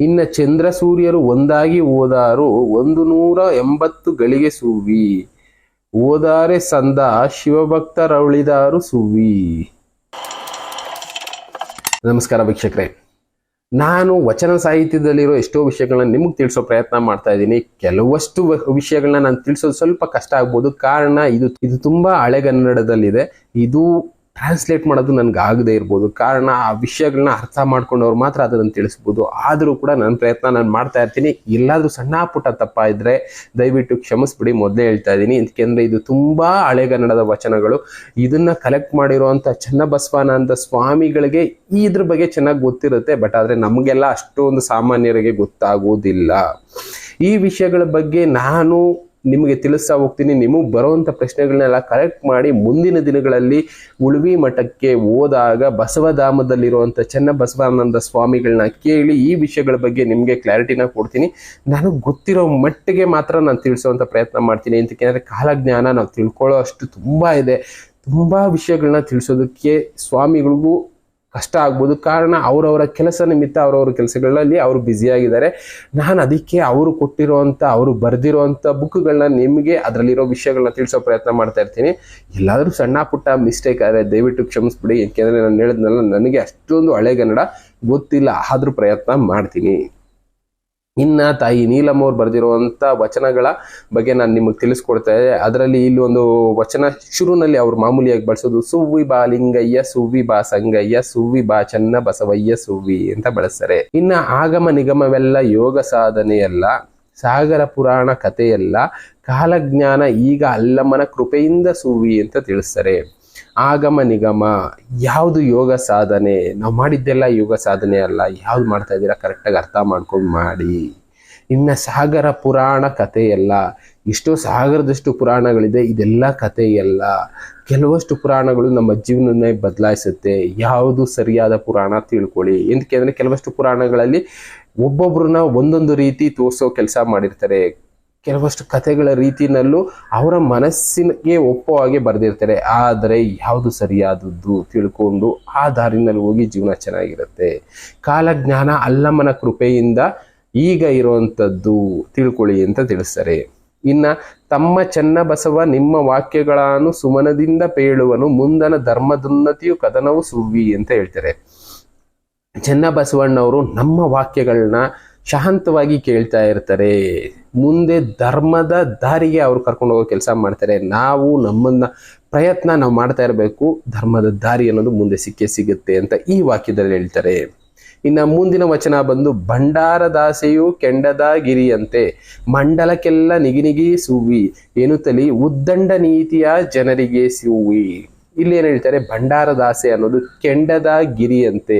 ಇನ್ನ ಚಂದ್ರ ಸೂರ್ಯರು ಒಂದಾಗಿ ಓದಾರು ಒಂದು ನೂರ ಎಂಬತ್ತು ಗಳಿಗೆ ಸುವಿ. ಓದಾರೆ ಸಂದ ಶಿವಭಕ್ತರವಳಿದಾರು ಸುವಿ. ನಮಸ್ಕಾರ ವೀಕ್ಷಕರೇ. ನಾನು ವಚನ ಸಾಹಿತ್ಯದಲ್ಲಿರೋ ಎಷ್ಟೋ ವಿಷಯಗಳನ್ನ ನಿಮಗೆ ತಿಳಿಸೋ ಪ್ರಯತ್ನ ಮಾಡ್ತಾ ಇದ್ದೀನಿ. ಕೆಲವಷ್ಟು ವಿಷಯಗಳನ್ನ ನಾನು ತಿಳಿಸೋದು ಸ್ವಲ್ಪ ಕಷ್ಟ ಆಗ್ಬೋದು. ಕಾರಣ ಇದು ಇದು ತುಂಬಾ ಹಳೆಗನ್ನಡದಲ್ಲಿದೆ. ಇದು ಟ್ರಾನ್ಸ್ಲೇಟ್ ಮಾಡೋದು ನನಗೆ ಆಗದೆ ಇರ್ಬೋದು. ಕಾರಣ ಆ ವಿಷಯಗಳನ್ನ ಅರ್ಥ ಮಾಡ್ಕೊಂಡವ್ರು ಮಾತ್ರ ಅದನ್ನು ತಿಳಿಸ್ಬೋದು. ಆದರೂ ಕೂಡ ನನ್ನ ಪ್ರಯತ್ನ ನಾನು ಮಾಡ್ತಾ ಇರ್ತೀನಿ. ಎಲ್ಲಾದರೂ ಸಣ್ಣ ಪುಟ್ಟ ತಪ್ಪ ಇದ್ರೆ ದಯವಿಟ್ಟು ಕ್ಷಮಿಸ್ಬಿಡಿ, ಮೊದಲೇ ಹೇಳ್ತಾ ಇದ್ದೀನಿ. ಯಾಕೆಂದರೆ ಇದು ತುಂಬ ಹಳೆಗನ್ನಡದ ವಚನಗಳು. ಇದನ್ನು ಕಲೆಕ್ಟ್ ಮಾಡಿರುವಂಥ ಚನ್ನಬಸವಾನಂದ ಸ್ವಾಮಿಗಳಿಗೆ ಇದ್ರ ಬಗ್ಗೆ ಚೆನ್ನಾಗಿ ಗೊತ್ತಿರುತ್ತೆ. ಬಟ್ ಆದರೆ ನಮಗೆಲ್ಲ ಅಷ್ಟೊಂದು ಸಾಮಾನ್ಯರಿಗೆ ಗೊತ್ತಾಗುವುದಿಲ್ಲ ಈ ವಿಷಯಗಳ ಬಗ್ಗೆ ನಾನು ನಿಮಗೆ ತಿಳಿಸ್ತಾ ಹೋಗ್ತೀನಿ. ನಿಮಗೆ ಬರುವಂಥ ಪ್ರಶ್ನೆಗಳನ್ನೆಲ್ಲ ಕರೆಕ್ಟ್ ಮಾಡಿ ಮುಂದಿನ ದಿನಗಳಲ್ಲಿ ಉಳುವಿ ಮಠಕ್ಕೆ ಹೋದಾಗ ಬಸವಧಾಮದಲ್ಲಿರುವಂಥ ಚೆನ್ನಬಸವಾನಂದ ಸ್ವಾಮಿಗಳನ್ನ ಕೇಳಿ ಈ ವಿಷಯಗಳ ಬಗ್ಗೆ ನಿಮಗೆ ಕ್ಲಾರಿಟಿನ ಕೊಡ್ತೀನಿ. ನನಗೆ ಗೊತ್ತಿರೋ ಮಟ್ಟಿಗೆ ಮಾತ್ರ ನಾನು ತಿಳಿಸುವಂಥ ಪ್ರಯತ್ನ ಮಾಡ್ತೀನಿ. ಅಂತಕ್ಕೆ ಕಾಲಜ್ಞಾನ ನಾವು ತಿಳ್ಕೊಳ್ಳೋ ಅಷ್ಟು ತುಂಬ ಇದೆ. ತುಂಬ ವಿಷಯಗಳನ್ನ ತಿಳಿಸೋದಕ್ಕೆ ಸ್ವಾಮಿಗಳಿಗೂ ಕಷ್ಟ ಆಗ್ಬೋದು. ಕಾರಣ ಅವರವರ ಕೆಲಸ ನಿಮಿತ್ತ ಅವರವರ ಕೆಲಸಗಳಲ್ಲಿ ಅವರು ಬ್ಯುಸಿಯಾಗಿದ್ದಾರೆ ನಾನು ಅದಕ್ಕೆ ಅವರು ಕೊಟ್ಟಿರುವಂಥ ಅವರು ಬರೆದಿರುವಂಥ ಬುಕ್ಗಳನ್ನ ನಿಮಗೆ ಅದರಲ್ಲಿರೋ ವಿಷಯಗಳನ್ನ ತಿಳಿಸೋ ಪ್ರಯತ್ನ ಮಾಡ್ತಾ ಇರ್ತೀನಿ. ಎಲ್ಲಾದರೂ ಸಣ್ಣ ಪುಟ್ಟ ಮಿಸ್ಟೇಕ್ ಆದರೆ ದಯವಿಟ್ಟು ಕ್ಷಮಿಸ್ಬಿಡಿ. ಯಾಕೆಂದರೆ ನಾನು ಹೇಳಿದ್ನಲ್ಲ, ನನಗೆ ಅಷ್ಟೊಂದು ಹಳೆಗನ್ನಡ ಗೊತ್ತಿಲ್ಲ. ಆದರೂ ಪ್ರಯತ್ನ ಮಾಡ್ತೀನಿ. ಇನ್ನ ತಾಯಿ ನೀಲಮ್ಮ ಅವ್ರು ಬರೆದಿರುವಂಥ ವಚನಗಳ ಬಗ್ಗೆ ನಾನು ನಿಮಗೆ ತಿಳಿಸ್ಕೊಡ್ತಾ. ಇದ್ದೆ ಅದರಲ್ಲಿ ಇಲ್ಲಿ ಒಂದು ವಚನ ಶುರುನಲ್ಲಿ ಅವ್ರು ಮಾಮೂಲಿಯಾಗಿ ಬಳಸೋದು, ಸುವ್ವಿ ಬಾ ಲಿಂಗಯ್ಯ, ಸುವ್ವಿ ಬಾ ಸಂಗಯ್ಯ, ಸುವ್ವಿ ಬಾ ಚನ್ನ ಬಸವಯ್ಯ, ಸುವ್ವಿ ಅಂತ ಬಳಸ್ತಾರೆ. ಇನ್ನ ಆಗಮ ನಿಗಮವೆಲ್ಲ ಯೋಗ ಸಾಧನೆಯಲ್ಲ, ಸಾಗರ ಪುರಾಣ ಕಥೆಯೆಲ್ಲ, ಕಾಲಜ್ಞಾನ ಈಗ ಅಲ್ಲಮ್ಮನ ಕೃಪೆಯಿಂದ ಸುವಿ ಅಂತ ತಿಳಿಸ್ತಾರೆ. ಆಗಮ ನಿಗಮ ಯಾವುದು ಯೋಗ ಸಾಧನೆ? ನಾವು ಮಾಡಿದ್ದೆಲ್ಲ ಯೋಗ ಸಾಧನೆ ಅಲ್ಲ, ಯಾವ್ದು ಮಾಡ್ತಾ ಇದ್ದೀರಾ? ಕರೆಕ್ಟಾಗಿ ಅರ್ಥ ಮಾಡ್ಕೊಂಡು ಮಾಡಿ. ಇನ್ನು ಸಾಗರ ಪುರಾಣ ಕಥೆಯಲ್ಲ ಎಷ್ಟೋ ಸಾಗರದಷ್ಟು ಪುರಾಣಗಳಿದೆ, ಇದೆಲ್ಲ ಕಥೆಯಲ್ಲ ಕೆಲವಷ್ಟು ಪುರಾಣಗಳು ನಮ್ಮ ಜೀವನನೇ ಬದಲಾಯಿಸುತ್ತೆ. ಯಾವುದು ಸರಿಯಾದ ಪುರಾಣ ತಿಳ್ಕೊಳ್ಳಿ. ಎಂದಕ್ಕೆ ಅಂದರೆ ಕೆಲವಷ್ಟು ಪುರಾಣಗಳಲ್ಲಿ ಒಬ್ಬೊಬ್ರನ್ನ ಒಂದೊಂದು ರೀತಿ ತೋರಿಸೋ ಕೆಲಸ ಮಾಡಿರ್ತಾರೆ. ಕೆಲವಷ್ಟು ಕಥೆಗಳ ರೀತಿಯಲ್ಲೂ ಅವರ ಮನಸ್ಸಿಗೆ ಒಪ್ಪೋ ಹಾಗೆ ಬರೆದಿರ್ತಾರೆ. ಆದರೆ ಯಾವುದು ಸರಿಯಾದದ್ದು ತಿಳ್ಕೊಂಡು ಆ ದಾರಿನಲ್ಲಿ ಹೋಗಿ ಜೀವನ ಚೆನ್ನಾಗಿರುತ್ತೆ. ಕಾಲಜ್ಞಾನ ಅಲ್ಲಮ್ಮನ ಕೃಪೆಯಿಂದ ಈಗ ಇರುವಂಥದ್ದು ತಿಳ್ಕೊಳ್ಳಿ ಅಂತ ತಿಳಿಸ್ತಾರೆ. ಇನ್ನ, ತಮ್ಮ ಚೆನ್ನ ಬಸವ ನಿಮ್ಮ ವಾಕ್ಯಗಳನ್ನು ಸುಮನದಿಂದ ಪೇಳುವನು, ಮುಂದನ ಧರ್ಮದುನ್ನತಿಯು ಕದನವು ಸುವ್ವಿ ಅಂತ ಹೇಳ್ತಾರೆ. ಚೆನ್ನ ಬಸವಣ್ಣವರು ನಮ್ಮ ವಾಕ್ಯಗಳನ್ನ ಶಾಂತವಾಗಿ ಕೇಳ್ತಾ ಇರ್ತಾರೆ. ಮುಂದೆ ಧರ್ಮದ ದಾರಿಗೆ ಅವ್ರು ಕರ್ಕೊಂಡು ಹೋಗೋ ಕೆಲಸ ಮಾಡ್ತಾರೆ. ನಾವು ನಮ್ಮನ್ನ ಪ್ರಯತ್ನ ನಾವು ಮಾಡ್ತಾ ಇರಬೇಕು. ಧರ್ಮದ ದಾರಿ ಅನ್ನೋದು ಮುಂದೆ ಸಿಕ್ಕೇ ಸಿಗುತ್ತೆ ಅಂತ ಈ ವಾಕ್ಯದಲ್ಲಿ ಹೇಳ್ತಾರೆ. ಇನ್ನು ಮುಂದಿನ ವಚನ ಬಂದು ಭಂಡಾರದಾಸೆಯು ಕೆಂಡದ ಗಿರಿಯಂತೆ ಮಂಡಲಕ್ಕೆಲ್ಲ ನಿಗಿನಿಗಿ ಏನು ಎನ್ನುತ್ತಲಿ ಉದ್ದಂಡ ನೀತಿಯ ಜನರಿಗೆ ಸುವ್ವಿ. ಇಲ್ಲಿ ಏನು ಹೇಳ್ತಾರೆ ಭಂಡಾರದ ಆಸೆ ಅನ್ನೋದು ಕೆಂಡದ ಗಿರಿಯಂತೆ.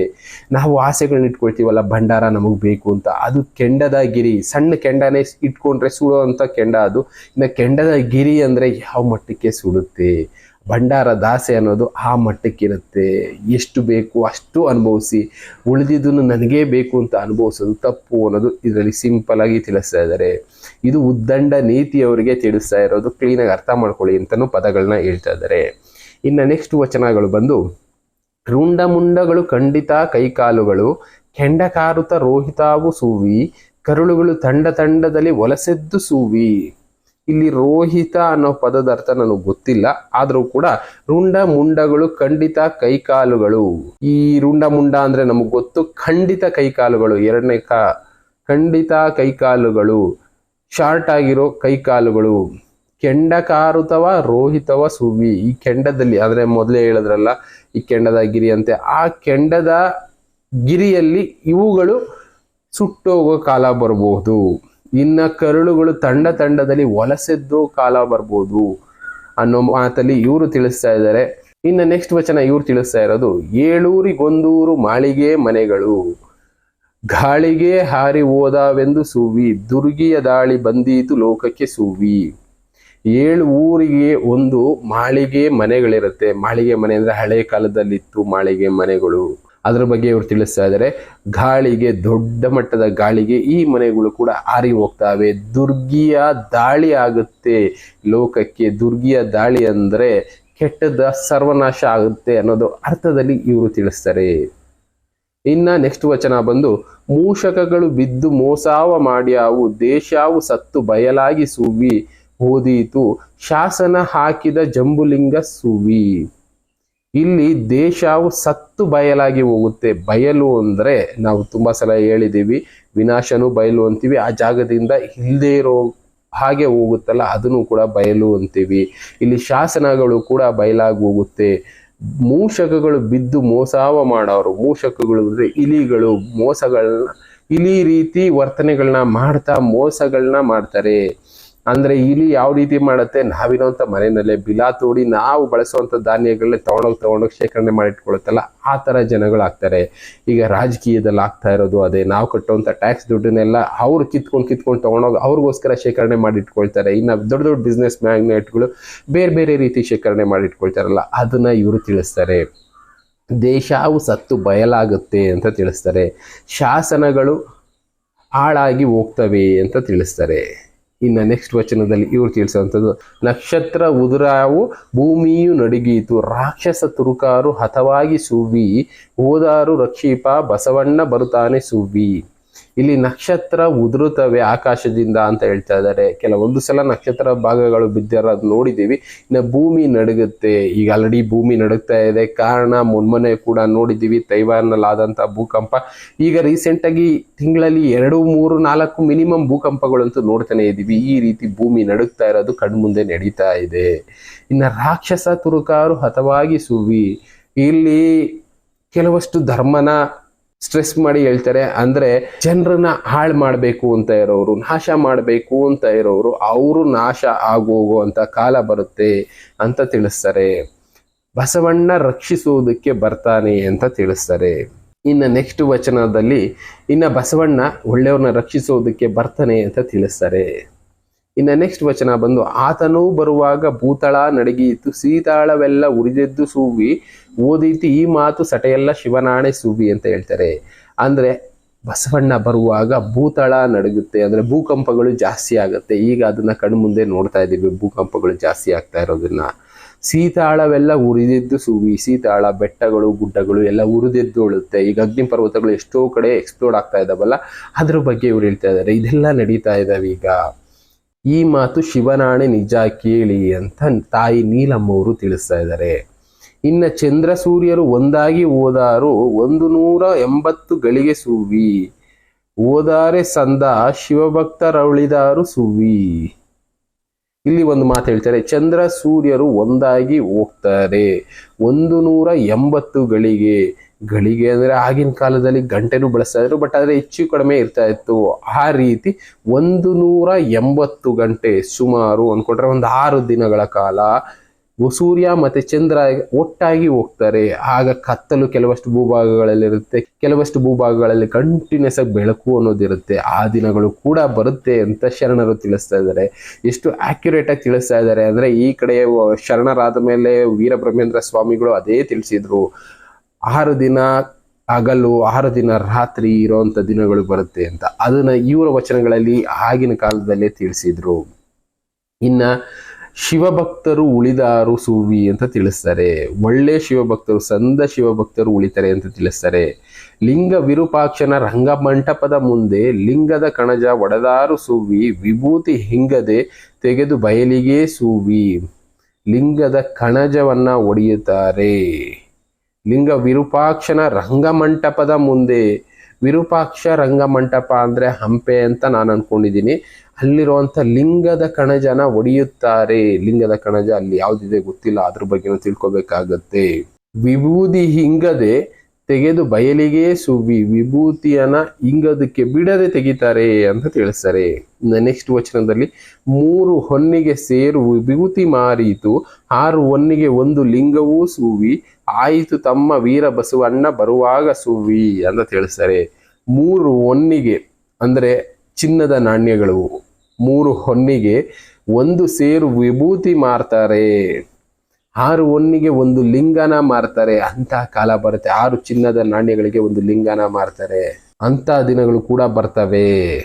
ನಾವು ಆಸೆಗಳನ್ನ ಇಟ್ಕೊಳ್ತೀವಲ್ಲ, ಭಂಡಾರ ನಮಗೆ ಬೇಕು ಅಂತ. ಅದು ಕೆಂಡದ ಗಿರಿ. ಸಣ್ಣ ಕೆಂಡನೇ ಇಟ್ಕೊಂಡ್ರೆ ಸುಡುವಂಥ ಕೆಂಡ ಅದು. ಇನ್ನು ಕೆಂಡದ ಗಿರಿ ಅಂದ್ರೆ ಯಾವ ಮಟ್ಟಕ್ಕೆ ಸುಡುತ್ತೆ? ಭಂಡಾರ ದಾಸೆ ಅನ್ನೋದು ಆ ಮಟ್ಟಕ್ಕಿರುತ್ತೆ. ಎಷ್ಟು ಬೇಕು ಅಷ್ಟು ಅನುಭವಿಸಿ. ಉಳಿದಿದ್ದನ್ನು ನನಗೇ ಬೇಕು ಅಂತ ಅನುಭವಿಸೋದು ತಪ್ಪು ಅನ್ನೋದು ಇದರಲ್ಲಿ ಸಿಂಪಲ್ ಆಗಿ ತಿಳಿಸ್ತಾ ಇದ್ದಾರೆ. ಇದು ಉದ್ದಂಡ ನೀತಿಯವರಿಗೆ ತಿಳಿಸ್ತಾ ಇರೋದು. ಕ್ಲೀನಾಗಿ ಅರ್ಥ ಮಾಡ್ಕೊಳ್ಳಿ ಅಂತಲೂ ಪದಗಳನ್ನ ಹೇಳ್ತಾ ಇದ್ದಾರೆ. ಇನ್ನು ನೆಕ್ಸ್ಟ್ ವಚನಗಳು ಬಂದು ರುಂಡ ಮುಂಡಗಳು ಖಂಡಿತ ಕೈಕಾಲುಗಳು, ಕೆಂಡಕಾರುತ ರೋಹಿತಾವು ಸೂವಿ, ಕರುಳುಗಳು ತಂಡ ತಂಡದಲ್ಲಿ ಒಲಸೆದ್ದು ಸೂವಿ. ಇಲ್ಲಿ ರೋಹಿತ ಅನ್ನೋ ಪದದ ಅರ್ಥ ನನಗೆ ಗೊತ್ತಿಲ್ಲ, ಆದರೂ ಕೂಡ ರುಂಡ ಮುಂಡಗಳು ಖಂಡಿತ ಕೈಕಾಲುಗಳು. ಈ ರುಂಡ ಮುಂಡ ಅಂದ್ರೆ ನಮಗೆ ಗೊತ್ತು, ಖಂಡಿತ ಕೈಕಾಲುಗಳು, ಎರಡನೇ ಕ, ಖಂಡಿತ ಕೈಕಾಲುಗಳು ಶಾರ್ಟ್ ಆಗಿರೋ ಕೈಕಾಲುಗಳು. ಕೆಂಡ ಕಾರುತವ ರೋಹಿತವ, ಸುವಿ. ಈ ಕೆಂಡದಲ್ಲಿ ಅಂದ್ರೆ ಮೊದಲೇ ಹೇಳಿದ್ರಲ್ಲ, ಈ ಕೆಂಡದ ಗಿರಿ ಅಂತೆ ಆ ಕೆಂಡದ ಗಿರಿಯಲ್ಲಿ ಇವುಗಳು ಸುಟ್ಟೋಗೋ ಕಾಲ ಬರಬಹುದು ಇನ್ನ ಕರುಳುಗಳು ತಂಡ ತಂಡದಲ್ಲಿ ವಲಸೆದ್ದು ಕಾಲ ಬರ್ಬೋದು ಅನ್ನೋ ಮಾತಲ್ಲಿ ಇವರು ತಿಳಿಸ್ತಾ ಇದ್ದಾರೆ. ಇನ್ನು ನೆಕ್ಸ್ಟ್ ವಚನ ಇವ್ರು ತಿಳಿಸ್ತಾ ಇರೋದು, ಏಳೂರಿಗೊಂದೂರು ಮಾಳಿಗೆ ಮನೆಗಳು. ಗಾಳಿಗೆ ಹಾರಿ ಹೋದಾವೆಂದು ಸುವಿ, ದುರ್ಗಿಯ ದಾಳಿ ಬಂದೀತು ಲೋಕಕ್ಕೆ ಸುವಿ. ಏಳು ಊರಿಗೆ ಒಂದು ಮಾಳಿಗೆ ಮನೆಗಳಿರುತ್ತೆ. ಮಾಳಿಗೆ ಮನೆ ಅಂದರೆ ಹಳೆ ಕಾಲದಲ್ಲಿತ್ತು ಮಾಳಿಗೆ ಮನೆಗಳು. ಅದ್ರ ಬಗ್ಗೆ ಇವರು ತಿಳಿಸ್ತಾ ಇದ್ದಾರೆ. ಗಾಳಿಗೆ, ದೊಡ್ಡ ಮಟ್ಟದ ಗಾಳಿಗೆ ಈ ಮನೆಗಳು ಕೂಡ ಹಾರಿ ಹೋಗ್ತಾವೆ. ದುರ್ಗಿಯ ದಾಳಿ ಆಗುತ್ತೆ. ಲೋಕಕ್ಕೆ ದುರ್ಗಿಯ ದಾಳಿ ಅಂದ್ರೆ ಕೆಟ್ಟದ ಸರ್ವನಾಶ ಆಗುತ್ತೆ ಅನ್ನೋದು ಅರ್ಥದಲ್ಲಿ ಇವರು ತಿಳಿಸ್ತಾರೆ. ಇನ್ನ ನೆಕ್ಸ್ಟ್ ವಚನ ಬಂದು, ಮೂಷಕಗಳು ಬಿದ್ದು ಮೋಸಾವ ಮಾಡ್ಯಾವು, ದೇಶಾವು ಸತ್ತು ಬಯಲಾಗಿ ಸುವಿ. ಓದೀತು. ಶಾಸನ ಹಾಕಿದ ಜಂಬುಲಿಂಗ ಸುವಿ. ಇಲ್ಲಿ ದೇಶವು ಸತ್ತು ಬಯಲಾಗಿ ಹೋಗುತ್ತೆ. ಬಯಲು ಅಂದ್ರೆ ನಾವು ತುಂಬಾ ಸಲ ಹೇಳಿದೀವಿ ವಿನಾಶನು ಬಯಲು ಅಂತೀವಿ, ಆ ಜಾಗದಿಂದ ಇಲ್ಲದೇ ಇರೋ ಹಾಗೆ ಹೋಗುತ್ತಲ್ಲ, ಅದನ್ನು ಕೂಡ ಬಯಲು ಅಂತೀವಿ. ಇಲ್ಲಿ ಶಾಸನಗಳು ಕೂಡ ಬಯಲಾಗಿ ಹೋಗುತ್ತೆ. ಮೂಷಕಗಳು ಬಿದ್ದು ಮೋಸಾವ ಮಾಡೋರು, ಮೂಷಕಗಳು ಅಂದ್ರೆ ಇಲಿಗಳು, ಮೋಸಗಳನ್ನ, ಇಲಿ ರೀತಿ ವರ್ತನೆಗಳನ್ನ ಮಾಡ್ತಾ ಮೋಸಗಳನ್ನ ಮಾಡ್ತಾರೆ. ಅಂದ್ರೆ ಇಲಿ ಯಾವ ರೀತಿ ಮಾಡುತ್ತೆ? ನಾವಿರೋಂಥ ಮನೆಯಲ್ಲೇ ಬಿಲಾ ತೋಡಿ ನಾವು ಬಳಸುವಂತ ಧಾನ್ಯಗಳನ್ನೇ ತಗೊಂಡೋಗಿ ತಗೊಂಡೋಗಿ ಶೇಖರಣೆ ಮಾಡಿಟ್ಕೊಳುತ್ತಲ್ಲ ಆ ತರ ಜನಗಳು ಆಗ್ತಾರೆ. ಈಗ ರಾಜಕೀಯದಲ್ಲಿ ಆಗ್ತಾ ಇರೋದು ಅದೇ, ನಾವು ಕಟ್ಟುವಂತ ಟ್ಯಾಕ್ಸ್ ದುಡ್ಡನ್ನೆಲ್ಲ ಅವ್ರು ಕಿತ್ಕೊಂಡು ಕಿತ್ಕೊಂಡು ತಗೊಂಡೋಗಿ ಅವ್ರಿಗೋಸ್ಕರ ಶೇಖರಣೆ ಮಾಡಿಟ್ಕೊಳ್ತಾರೆ ಇನ್ನು ದೊಡ್ಡ ದೊಡ್ಡ ಬಿಸ್ನೆಸ್ ಮ್ಯಾಗ್ನೆಟ್ಗಳು ಬೇರೆ ಬೇರೆ ರೀತಿ ಶೇಖರಣೆ ಮಾಡಿಟ್ಕೊಳ್ತಾರಲ್ಲ ಅದನ್ನ ಇವರು ತಿಳಿಸ್ತಾರೆ. ದೇಶವು ಸತ್ತು ಬಯಲಾಗುತ್ತೆ ಅಂತ ತಿಳಿಸ್ತಾರೆ. ಶಾಸನಗಳು ಹಾಳಾಗಿ ಹೋಗ್ತವೆ ಅಂತ ತಿಳಿಸ್ತಾರೆ. ಇನ್ನು ನೆಕ್ಸ್ಟ್ ವಚನದಲ್ಲಿ ಇವರು ತಿಳಿಸುವಂಥದ್ದು ನಕ್ಷತ್ರ ಉದುರಾವು ಭೂಮಿಯು ನಡುಗೀತು, ರಾಕ್ಷಸ ತುರುಕಾರು ಹತವಾಗಿ ಸುವ್ವಿ, ಹೋದಾರು ರಕ್ಷೀಪ, ಬಸವಣ್ಣ ಬರುತ್ತಾನೆ ಸುವ್ವಿ. ಇಲ್ಲಿ ನಕ್ಷತ್ರ ಉದುರುತ್ತವೆ ಆಕಾಶದಿಂದ ಅಂತ ಹೇಳ್ತಾ ಇದ್ದಾರೆ. ಕೆಲವೊಂದು ಸಲ ನಕ್ಷತ್ರ ಭಾಗಗಳು ಬಿದ್ದಿರೋದು ನೋಡಿದ್ದೀವಿ ಇನ್ನು ಭೂಮಿ ನಡುಗುತ್ತೆ. ಈಗ ಆಲ್ರೆಡಿ ಭೂಮಿ ನಡುಗ್ತಾ ಇದೆ. ಕಾರಣ ಮೊನ್ಮೊನ್ನೆ ಕೂಡ ನೋಡಿದ್ದೀವಿ ತೈವಾನ್ನಲ್ಲಿ ಆದಂಥ ಭೂಕಂಪ. ಈಗ ರೀಸೆಂಟಾಗಿ ತಿಂಗಳಲ್ಲಿ ಎರಡು, ಮೂರು, ನಾಲ್ಕು ಮಿನಿಮಮ್ ಭೂಕಂಪಗಳಂತೂ ನೋಡ್ತಾನೆ ಇದ್ದೀವಿ ಈ ರೀತಿ ಭೂಮಿ ನಡುಗ್ತಾ ಇರೋದು ಕಣ್ಮುಂದೆ ನಡೀತಾ ಇದೆ. ಇನ್ನು ರಾಕ್ಷಸ ತುರುಕಾರು ಹತವಾಗಿ ಸುವಿ. ಇಲ್ಲಿ ಕೆಲವಷ್ಟು ಧರ್ಮನ ಸ್ಟ್ರೆಸ್ ಮಾಡಿ ಹೇಳ್ತಾರೆ ಅಂದ್ರೆ ಜನರನ್ನ ಹಾಳು ಮಾಡಬೇಕು ಅಂತ ಇರೋರು, ನಾಶ ಮಾಡಬೇಕು ಅಂತ ಇರೋರು, ಅವರು ನಾಶ ಆಗೋಗುವಂತ ಕಾಲ ಬರುತ್ತೆ ಅಂತ ತಿಳಿಸ್ತಾರೆ. ಬಸವಣ್ಣ ರಕ್ಷಿಸುವುದಕ್ಕೆ ಬರ್ತಾನೆ ಅಂತ ತಿಳಿಸ್ತಾರೆ. ಇನ್ನು ನೆಕ್ಸ್ಟ್ ವಚನದಲ್ಲಿ ಇನ್ನ ಬಸವಣ್ಣ ಒಳ್ಳೆಯವ್ರನ್ನ ರಕ್ಷಿಸುವುದಕ್ಕೆ ಬರ್ತಾನೆ ಅಂತ ತಿಳಿಸ್ತಾರೆ. ಇನ್ನು ನೆಕ್ಸ್ಟ್ ವಚನ ಬಂದು, ಆತನು ಬರುವಾಗ ಭೂತಳ ನಡಗಿಯಿತು, ಸೀತಾಳವೆಲ್ಲ ಉರಿದೆದ್ದು ಸೂವಿ, ಓದೀತು ಈ ಮಾತು ಸಟೆಯೆಲ್ಲ ಶಿವನಾಣೆ ಸೂವಿ ಅಂತ ಹೇಳ್ತಾರೆ. ಅಂದ್ರೆ ಬಸವಣ್ಣ ಬರುವಾಗ ಭೂತಳ ನಡಗುತ್ತೆ, ಅಂದ್ರೆ ಭೂಕಂಪಗಳು ಜಾಸ್ತಿ ಆಗುತ್ತೆ. ಈಗ ಅದನ್ನ ಕಣ್ಮುಂದೆ ನೋಡ್ತಾ ಇದ್ದೀವಿ, ಭೂಕಂಪಗಳು ಜಾಸ್ತಿ ಆಗ್ತಾ ಇರೋದನ್ನ. ಸೀತಾಳವೆಲ್ಲ ಉರಿದಿದ್ದು ಸೂವಿ, ಸೀತಾಳ ಬೆಟ್ಟಗಳು, ಗುಡ್ಡಗಳು ಎಲ್ಲ ಉರಿದಿದ್ದು ಉಳುತ್ತೆ. ಈಗ ಅಗ್ನಿ ಪರ್ವತಗಳು ಎಷ್ಟೋ ಕಡೆ ಎಕ್ಸ್ಪ್ಲೋಡ್ ಆಗ್ತಾ ಇದ್ದಾವಲ್ಲ ಅದ್ರ ಬಗ್ಗೆ ಇವ್ರು ಹೇಳ್ತಾ ಇದ್ದಾರೆ ಇದೆಲ್ಲ ನಡೀತಾ ಇದಾವೆ ಈಗ ಈ ಮಾತು ಶಿವನಾಣೆ ನಿಜ ಕೇಳಿ ಅಂತ ತಾಯಿ ನೀಲಮ್ಮವರು ತಿಳಿಸ್ತಾ ಇದ್ದಾರೆ. ಇನ್ನ ಚಂದ್ರ ಸೂರ್ಯರು ಒಂದಾಗಿ ಓದಾರು ಒಂದು ನೂರ ಎಂಬತ್ತು ಗಳಿಗೆ ಸೂವಿ ಓದಾರೆ ಸಂದ ಶಿವಭಕ್ತರವಳಿದಾರು ಸುವಿ ಇಲ್ಲಿ ಒಂದು ಮಾತು ಹೇಳ್ತಾರೆ, ಚಂದ್ರ ಸೂರ್ಯರು ಒಂದಾಗಿ ಹೋಗ್ತಾರೆ. ಒಂದು ನೂರ ಎಂಬತ್ತು ಗಳಿಗೆ ಗಳಿಗೆ ಅಂದರೆ ಆಗಿನ ಕಾಲದಲ್ಲಿ ಗಂಟೆನೂ ಬಳಸ್ತಾ ಇದ್ರು ಬಟ್ ಆದರೆ ಹೆಚ್ಚು ಕಡಿಮೆ ಇರ್ತಾ ಇತ್ತು. ಆ ರೀತಿ ಒಂದು ನೂರ ಎಂಬತ್ತು ಗಂಟೆ ಸುಮಾರು ಅಂದ್ಕೊಂಡ್ರೆ ಒಂದು ಆರು ದಿನಗಳ ಕಾಲ ಸೂರ್ಯ ಮತ್ತೆ ಚಂದ್ರ ಒಟ್ಟಾಗಿ ಹೋಗ್ತಾರೆ. ಆಗ ಕತ್ತಲು ಕೆಲವಷ್ಟು ಭೂಭಾಗಗಳಲ್ಲಿ ಇರುತ್ತೆ ಕೆಲವಷ್ಟು ಭೂಭಾಗಗಳಲ್ಲಿ ಕಂಟಿನ್ಯೂಸ್ ಆಗಿ ಬೆಳಕು ಅನ್ನೋದಿರುತ್ತೆ. ಆ ದಿನಗಳು ಕೂಡ ಬರುತ್ತೆ ಅಂತ ಶರಣರು ತಿಳಿಸ್ತಾ ಇದ್ದಾರೆ. ಎಷ್ಟು ಆಕ್ಯುರೇಟ್ ಆಗಿ ತಿಳಿಸ್ತಾ ಇದ್ದಾರೆ ಅಂದ್ರೆ ಈ ಕಡೆ ಶರಣರಾದ ಮೇಲೆ ವೀರಬ್ರಹ್ಮೇಂದ್ರ ಸ್ವಾಮಿಗಳು ಅದೇ ತಿಳಿಸಿದ್ರು. ಆರು ದಿನ ಹಗಲು, ಆರು ದಿನ ರಾತ್ರಿ ಇರೋಂಥ ದಿನಗಳು ಬರುತ್ತೆ ಅಂತ. ಅದನ್ನ ಇವರ ವಚನಗಳಲ್ಲಿ ಆಗಿನ ಕಾಲದಲ್ಲೇ ತಿಳಿಸಿದ್ರು. ಇನ್ನ ಶಿವಭಕ್ತರು ಉಳಿದಾರು ಸುವಿ ಅಂತ ತಿಳಿಸ್ತಾರೆ. ಒಳ್ಳೆ ಶಿವಭಕ್ತರು, ಸಂದ ಶಿವಭಕ್ತರು ಉಳಿತಾರೆ ಅಂತ ತಿಳಿಸ್ತಾರೆ. ಲಿಂಗ ವಿರೂಪಾಕ್ಷನ ರಂಗಮಂಟಪದ ಮುಂದೆ ಲಿಂಗದ ಕಣಜ ಒಡೆದಾರು ಸುವಿ, ವಿಭೂತಿ ಹಿಂಗದೆ ತೆಗೆದು ಬಯಲಿಗೆ ಸೂವಿ. ಲಿಂಗದ ಕಣಜವನ್ನ ಒಡೆಯುತ್ತಾರೆ. ಲಿಂಗ ವಿರೂಪಾಕ್ಷನ ರಂಗಮಂಟಪದ ಮುಂದೆ ವಿರೂಪಾಕ್ಷ ರಂಗಮಂಟಪ ಅಂದ್ರೆ ಹಂಪೆ ಅಂತ ನಾನು ಅನ್ಕೊಂಡಿದ್ದೀನಿ ಅಲ್ಲಿರುವಂಥ ಲಿಂಗದ ಕಣಜನ ಒಡೆಯುತ್ತಾರೆ. ಲಿಂಗದ ಕಣಜ ಅಲ್ಲಿ ಯಾವ್ದಿದೆ ಗೊತ್ತಿಲ್ಲ. ಅದ್ರ ಬಗ್ಗೆನೂ ತಿಳ್ಕೊಬೇಕಾಗತ್ತೆ. ವಿಭೂತಿ ಹಿಂಗದೆ ತೆಗೆದು ಬಯಲಿಗೆ ಸುವಿ ವಿಭೂತಿಯನ್ನ ಇಂಗದಕ್ಕೆ ಬಿಡದೆ ತೆಗಿತಾರೆ ಅಂತ ತಿಳಿಸ್ತಾರೆ. ನೆಕ್ಸ್ಟ್ ವಚನದಲ್ಲಿ, ಮೂರು ಹೊನ್ನಿಗೆ ಸೇರು ವಿಭೂತಿ ಮಾರೀತು, ಆರು ಹೊನ್ನಿಗೆ ಒಂದು ಲಿಂಗವೂ ಸುವಿ ಆಯಿತು ತಮ್ಮ ವೀರ ಬಸವಣ್ಣ ಬರುವಾಗ ಸುವಿ ಅಂತ ತಿಳಿಸ್ತಾರೆ. ಮೂರು ಹೊನ್ನಿಗೆ, ಅಂದ್ರೆ ಚಿನ್ನದ ನಾಣ್ಯಗಳು, ಮೂರು ಹೊನ್ನಿಗೆ ಒಂದು ಸೇರು ವಿಭೂತಿ ಮಾರ್ತಾರೆ. ಆರು ಒನ್ನಿಗೆ ಒಂದು ಲಿಂಗನ ಮಾರ್ತಾರೆ. ಅಂತ ಕಾಲ ಬರುತ್ತೆ. ಆರು ಚಿನ್ನದ ನಾಣ್ಯಗಳಿಗೆ ಒಂದು ಲಿಂಗನ ಮಾರ್ತಾರೆ. ಅಂತ ದಿನಗಳು ಕೂಡ ಬರ್ತವೆ.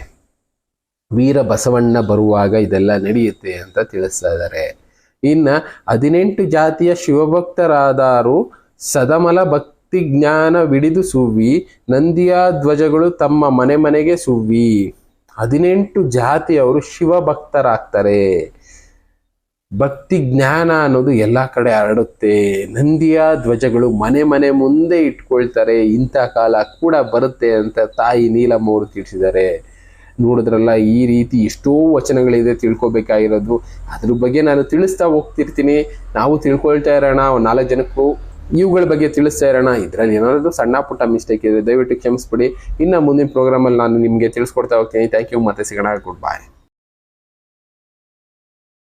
ವೀರ ಬಸವಣ್ಣ ಬರುವಾಗ ಇದೆಲ್ಲ ನಡೆಯುತ್ತೆ ಅಂತ ತಿಳಿಸ್ತಾ ಇದ್ದಾರೆ. ಇನ್ನ ಹದಿನೆಂಟು ಜಾತಿಯ ಶಿವಭಕ್ತರಾದಾರು ಸದಮಲ ಭಕ್ ಭಕ್ತಿ ಜ್ಞಾನ ವಿಡಿದು ಸುವ್ವಿ, ನಂದಿಯ ಧ್ವಜಗಳು ತಮ್ಮ ಮನೆ ಮನೆಗೆ ಸುವ್ವಿ. ಹದಿನೆಂಟು ಜಾತಿಯವರು ಶಿವ ಭಕ್ತರಾಗ್ತಾರೆ ಭಕ್ತಿ ಜ್ಞಾನ ಅನ್ನೋದು ಎಲ್ಲ ಕಡೆ ಹರಡುತ್ತೆ. ನಂದಿಯ ಧ್ವಜಗಳು ಮನೆ ಮನೆ ಮುಂದೆ ಇಟ್ಕೊಳ್ತಾರೆ. ಇಂಥ ಕಾಲ ಕೂಡ ಬರುತ್ತೆ ಅಂತ ತಾಯಿ ನೀಲಮ್ಮ ಅವರು ತಿಳಿಸಿದ್ದಾರೆ. ನೋಡಿದ್ರಲ್ಲ, ಈ ರೀತಿ ಎಷ್ಟೋ ವಚನಗಳಿದೆ ತಿಳ್ಕೊಬೇಕಾಗಿರೋದು. ಅದ್ರ ಬಗ್ಗೆ ನಾನು ತಿಳಿಸ್ತಾ ಹೋಗ್ತಿರ್ತೀನಿ. ನಾವು ತಿಳ್ಕೊಳ್ತಾ ಇರೋಣ ನಾಲ್ಕು ಜನಕ್ಕೂ ಇವುಗಳ ಬಗ್ಗೆ ತಿಳಿಸ್ತಾ ಇರೋಣ. ಇದರಲ್ಲಿ ಏನಾದರೂ ಸಣ್ಣ ಪುಟ್ಟ ಮಿಸ್ಟೇಕ್ ಇದೆ ದಯವಿಟ್ಟು ಕ್ಷಮಿಸ್ಬಿಡಿ. ಇನ್ನು ಮುಂದಿನ ಪ್ರೋಗ್ರಾಮಲ್ಲಿ ನಾನು ನಿಮಗೆ ತಿಳಿಸ್ಕೊಡ್ತಾ ಹೋಗ್ತೀನಿ. ಥ್ಯಾಂಕ್ ಯು ಮತ್ತೆ ಸಿಗೋಣ. ಗುಡ್ ಬಾಯ್